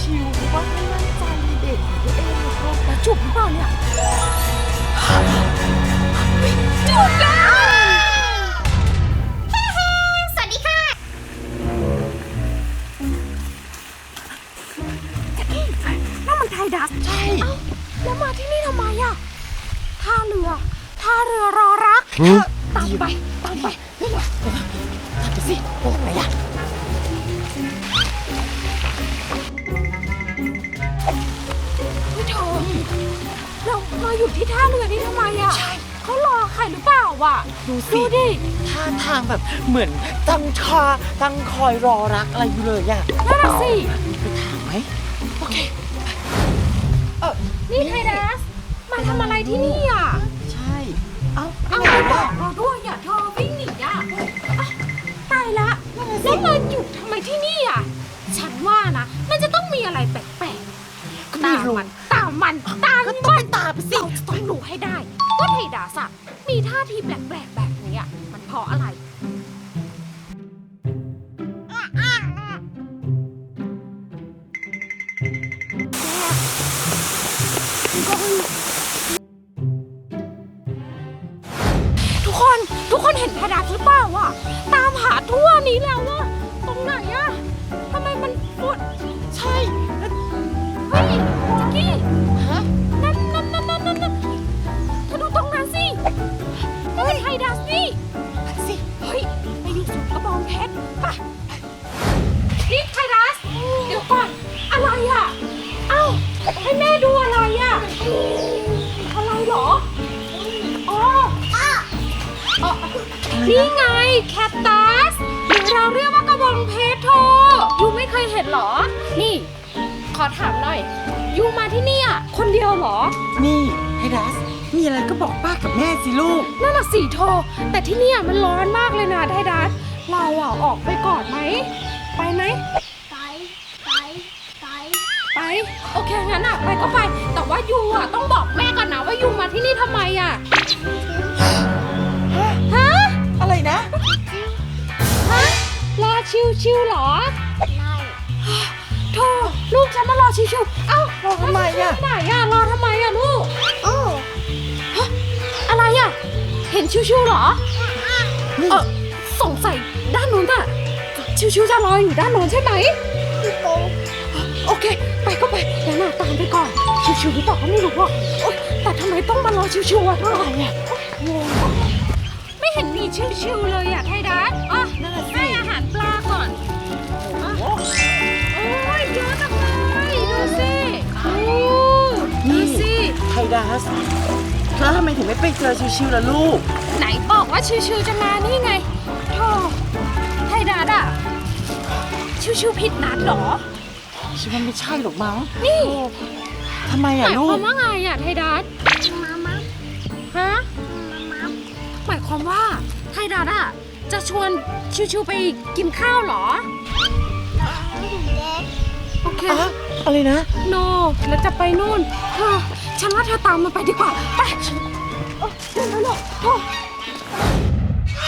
ชิวๆเพราะว่าไม่มั่นใจในเด็กของตัวเองนะครับแล้วจุบหรือเปล่าเนี่ยจุดแล้ว สวัสดีค่ะ นั่นมันไทยดัสใช่แล้วมาที่นี่ทำไมอะท่าเรือท่าเรือรอรัก ตามไป ตามไปนี่แหละทำไปสิโอ้ไหนอะ อยู่ที่ท่าเรือนี่ทำไมอะเขารอใครหรือเปล่าวะดูดูสิดิ ท่าทางแบบเหมือนตั้งคาตั้งคอยรอรักอะไรอยู่เลยอะนั่นน่ะสิ ไปถามไหมโอเคเออนี่ไทดัสมาทำอะไรที่นี่อะ ทุ แคตตัสหรือเราเรียกว่ากระบองเพชรโทยูไม่เคยเห็นเหรอ นี่ ขอถามหน่อย ยูมาที่นี่อะคนเดียวเหรอ นี่ไฮดัส มีอะไรก็บอกป้ากับแม่สิลูก นั่นน่ะสิโท แต่ที่เนี่ยมันร้อนมากเลยนะไทดัส เราอะออกไปก่อนไหม ไปไหมไปไปไปไปโอเคงั้นอะไปก็ไป แต่ว่ายูอะต้องบอกแม่ก่อนนะว่ายูมาที่นี่ทำไมอะ ชิวชิวๆเหรอไล่โทลูกฉันมารอชิวชิวๆเอ้ารอทำไมอะไปไหนอะรอทำไมอะลูกโอ้อะไรอะเห็นชิวชิวๆเหรอนี่เออสงสัยด้านนู้นอะชิวชิวๆจะรออยู่ด้านนู้นใช่ไหม พี่โกโอเค ไปก็ไปงั้นน่ะตามไปก่อน ชิวๆหรือเปล่าก็ไม่รู้อะโอ๊ยแต่ทำไมต้องมารอชิวๆอะเท่าไหร่อะงงไม่เห็นมีชิวๆเลยอะไทดัสอะนั่นน่ะสิให้อาห ไฮดัสแล้วทำไมถึงไม่ไปเจอชิวๆล่ะลูก ไหนบอกว่าชิวๆจะมานี่ไงโธ่ไทดัสอะชิวๆผิดนัดเหรอฉันว่าไม่ใช่หรอกมั้งนี่ทำไมหอะมายลูควากมว่าไงอะไทดัสมามาฮะมาหมายความว่าไทดัสอะจะชวนชิวๆไปกินข้าวเหรอมาถึงเด็กโอเค อะอะไรนะ โน แล้วจะไปนู่นเธอ ฉันว่าเธอตามมันไปดีกว่า ไปเออเร็วเร็วๆโธ่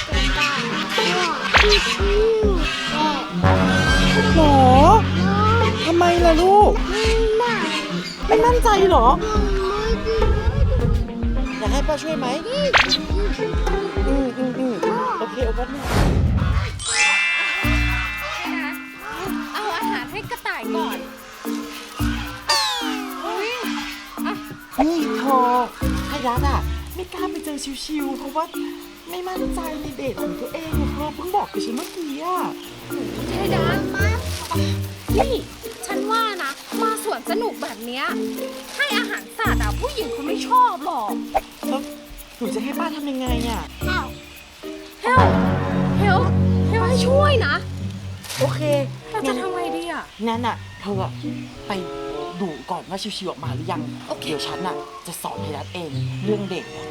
เป็นบ้านก็ชิวๆแม่หรอทำไมล่ะลูกไม่ไม่มั่นใจเหรอ อยากให้ป้าช่วยไหม อืมอืมอืมโอเคโอเคลูกเไฮดัสอะไม่กล้าไปเจอชิวๆเพราะว่าไม่มั่นใจในเด็กของตัวเองอะเธอเพิ่งบอกกับฉันเมื่อกี้อะไทดัสนี่ ฉันว่านะ มาสวนสนุกแบบเนี้ยให้อาหารสัตว์อะผู้หญิงเขาไม่ชอบหรอกแล้วหนูจะให้ป้าทำยังไงอะเอ้าเฮลเฮลเฮลให้ช่วยนะ โอเคเราจะทำไงดีอะงั้นอะเธออะไป ดูก่อนว่าชิวๆออกมาหรือยัง โอเค เดี๋ยวฉันอะจะสอนไฮดัสเองเรื่องเด็กอะ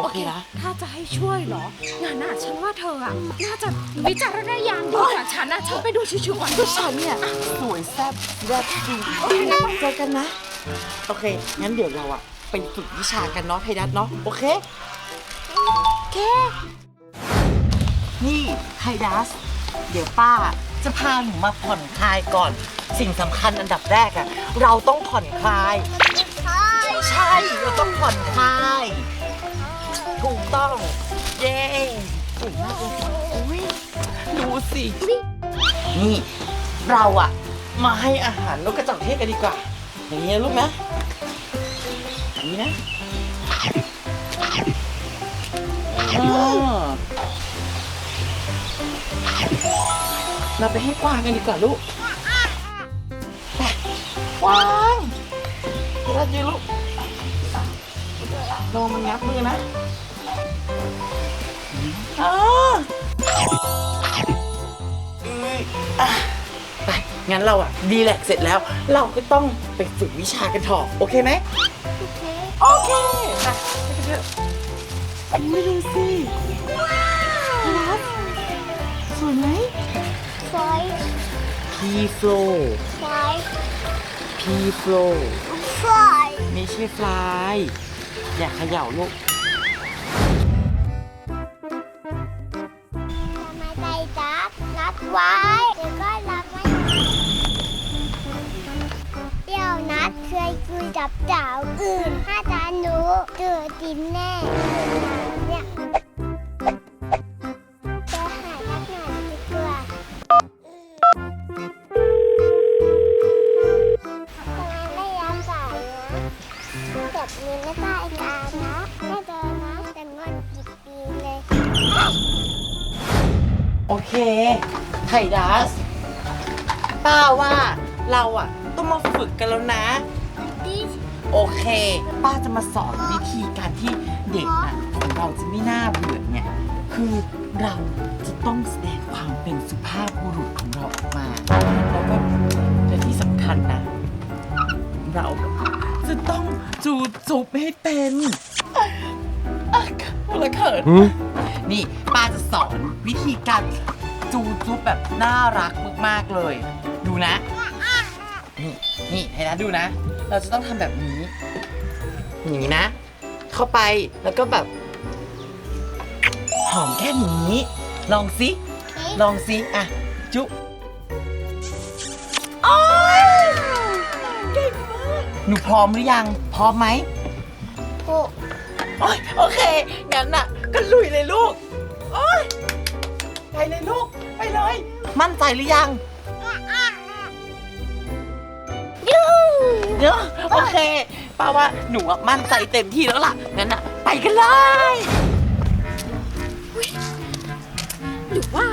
โอเคนะ ถ้าจะให้ช่วยเหรอ งานน่ะฉันว่าเธออะ น่าจะวิจารณญาณดีกว่าฉันอะ ฉันไปดูชิวๆก่อนก็ฉันเนี่ยสวยแซ่บแซ่บจริงโอเคเจอกันนะ โอเค งั้นเดี๋ยวเราอะไปฝึกวิชากันเนาะไฮดัสเนาะ โอเค โอเค นี่ไฮดัสเดี๋ยวป้าจะพาหนูมาผ่อนคลายก่อน สิ่งสำคัญอันดับแรกอะเราต้องผ่อนคลายใช่ใช่เราต้องผ่อนคลาย ถูกต้อง เย้สวยมากเลยอุ๊ยดูสิ นี่เราอะมาให้อาหารนกกระจอกเทศกันดีกว่า อย่างนี้นะลูกนะอย่างนี้นะอ่าเราไปให้กวางกันดีกว่าลูกไปก วางเดี๋ยวเราจะลูกลงมันงับมือนะอ่าเอ้ยอะไปงั้นเราอะดีแลกซ์เสร็จแล้ว เราก็ต้องไปฝึกวิชากันต่อโอเคไหมโอเคโอเคไปไปกันเถอะไม่ดูสิรักสวยไหมสวยพีโฟลสวย พีโฟลสวยไม่ใช่ฟลายอย่าเขย่าลูกทำไมใจจับนัดไว้เดี๋ยวก็รับไม่เดี๋ยวนัดเคยคุยกับสาวอื่น ถ้าจานหนูเจอติมแน่ โอเค ไทดัส ป้าว่าเราอะต้องมาฝึกกันแล้วนะ โอเค ป้าจะมาสอนวิธีการที่เด็กอะของเราจะไม่น่าเบื่อเนี่ย คือเราจะต้องแสดงความเป็นสุภาพบุรุษของเราออกมา แล้วก็และที่สำคัญนะ เราจะต้องจูจุบให้เป็น ละเขินนี่ป้าจะสอนวิธีการจูจุบแบบน่ารักมากๆเลย ดูนะ นี่นี่ให้นะดูนะ เราจะต้องทำแบบนี้อย่างนี้นะ เข้าไปแล้วก็แบบหอมแค่นี้ลองสิลองสิอะจุ๊บโอ้ยเก่งมากหนูพร้อมหรือยัง พร้อมไหมโอ้ โอ้ยโอเค งั้นน่ะ ก็ลุยเลยลูก โอ้ยไปเลยลูก ไปเลย มั่นใจหรือยังยูเดี๋ยวโอเคป้าว่าหนูอะมั่นใจเต็มที่แล้วล่ะ งั้นน่ะ ไปกันเลย หรือว่า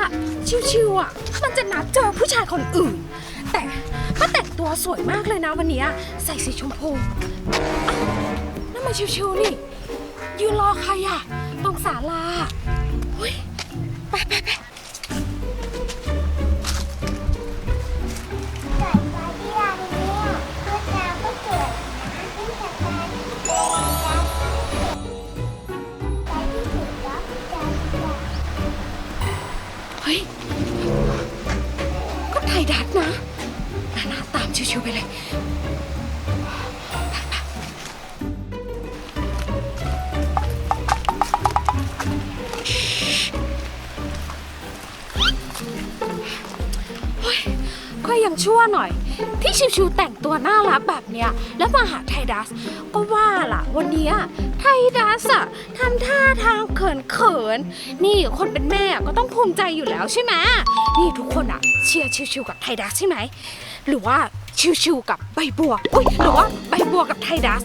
ชิวๆอะ มันจะนัดเจอผู้ชายคนอื่น แต่ก็แต่งตัวสวยมากเลยนะวันเนี้ยใส่สีชมพูอ้าวนั่นมันชิวๆนี่ ยืนรอใครอะ ตรงศาลาเฮ้ยไปไปไปเนี่ยเพื่อนน้ำก็ไปที่สุดแล้วจะเฮ้ย ก็ไทยดัดนะ นานาตามชิวๆไปเลย ชั่วหน่อย ที่ชิวๆแต่งตัวน่ารักแบบเนี้ย แล้วมาหาไทดัส ก็ว่าล่ะ วันเนี้ยไทดัสอะทำท่าทางเขินๆนี่คนเป็นแม่ก็ต้องภูมิใจอยู่แล้วใช่ไหมนี่ทุกคนอะเชียร์ชิวๆกับไทดัสใช่ไหมหรือว่าชิวๆกับใบบัวอุ้ยหรือว่าใบบัวกับไทดัส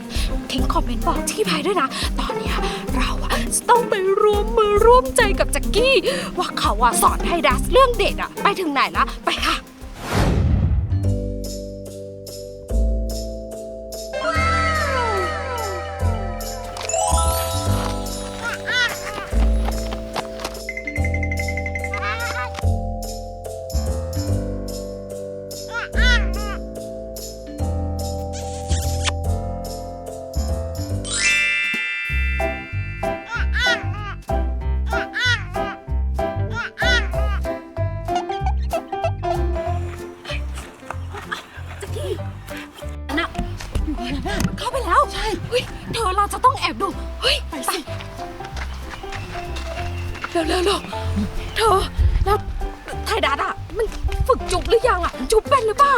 ทิ้งคอมเมนต์บอกที่พายด้วยนะ ตอนเนี้ยเราอะจะต้องไปร่วมมือร่วมใจกับแจ็กกี้ ว่าเขาอะสอนไทดัสเรื่องเด็ดอะไปถึงไหนละ ไปค่ะ ร็วเร็วเร็วเธอแล้วไทยดัสอะ มันฝึกจุบหรือยังอะ จุบเป็นหรือเปล่า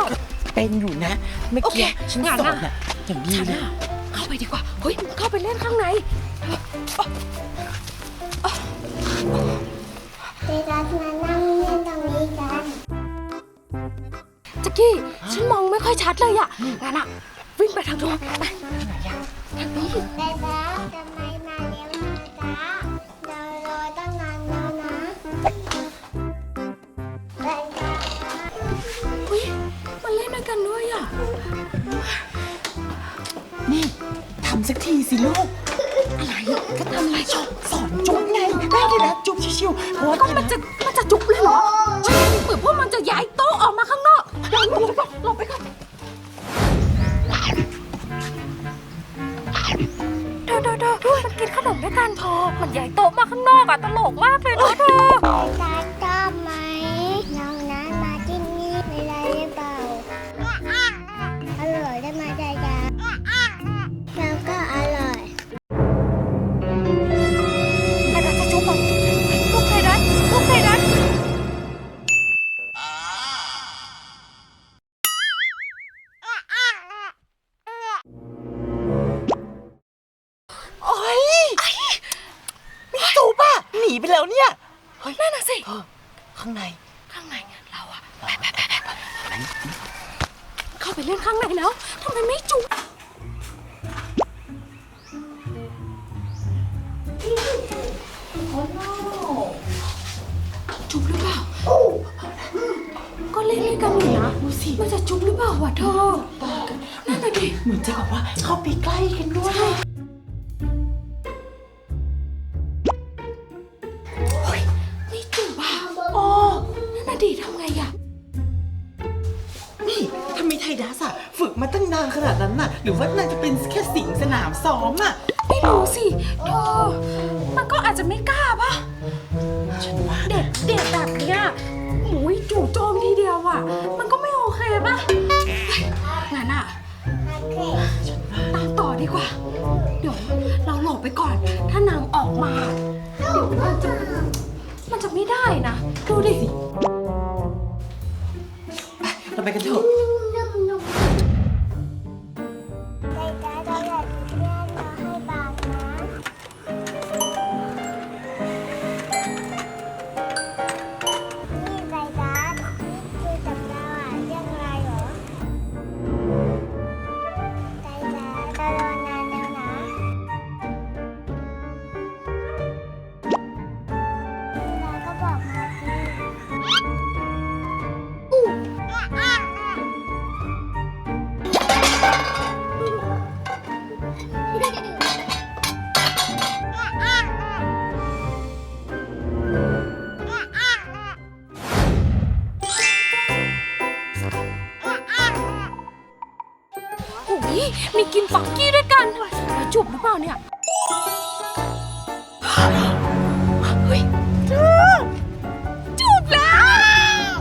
เป็นอยู่นะ เมื่อโอเคกี้ฉันงั้นสอนน่ะอะอย่างดีฉันเลย อะเข้าไปดีกว่า เฮ้ย เข้าไปเล่นข้างใน เดรัสมานั่งเล่นตรงนี้กันจักกี้ ฉันมองไม่ค่อยชัดเลยอะงั้นอะวิ่งไปทางนู้นไปทางนี้เดรั ทำสักทีสิลูก อะไรก็ทำอะไรชอบสอนจุ๊บไงแม่เลยนะจุ๊บชิวๆเพราะว่าก็มันจะมันจะจุกเลยเหรอใช่เหมือพวกมันจะย้ายโต๊ะออกมาข้างนอกลองลงไปก่อนลงไปก่อนเธอเธอเธอมันกินขนมด้วยกันเธอมันย้ายโต๊ะมาข้างนอกอะตลกมากเลยนะเธอ เข้าไปเล่นข้างในแล้วทำไมไม่จุ๊บจุ๊บหรือเปล่า ก็เล่นด้วยกันอยู่นะดูสิมันจะจุ๊บหรือเปล่าวะเธอนั่นน่ะดิ เหมือนจะบอกว่าเข้าไปใกล้กันด้วย มาตั้งนานขนาดนั้นน่ะ หรือว่านายจะเป็นแค่สิงสนามซ้อมอะ ไม่รู้สิเธอมันก็อาจจะไม่กล้าปะฉันว่าเด็กเด็กแบบเนี้ยหมูยจู่โจมทีเดียวอะ มันก็ไม่โอเคปะเฮ้ยงั้นอะโอเคตามต่อดีกว่า เดี๋ยวเราหลบไปก่อน ถ้านางออกมา เดี๋ยวมันจะมันจะไม่ได้นะ ดูดิ เราไปกันเถอะ มีกินฟักกี้ด้วยกันมาจุบหรือเปล่าเนี่ย เฮ้ยเธอจูบแล้ว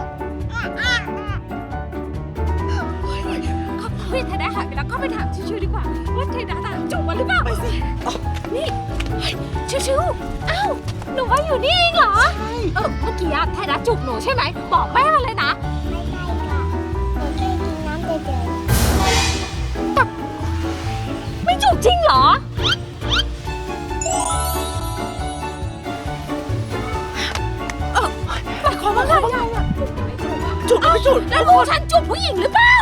เฮ้ยเขาเฮ้ยไทด้หายไปแล้วก็ไปถามชิวๆดีกว่า ว่าไทยดาตามจูบมาหรือเปล่าไปสินี่เฮ้ยชิวๆอ้าวหนูว่าอยู่นี่เองเหรอ เออเมื่อกี้อะไทยรัฐจูบหนูใช่ไหม บอกแม่มาเลยนะ จริงเหรอ จุดไม่จุด แล้วกูกฉันจุดผู้หญิงหรือเปล่า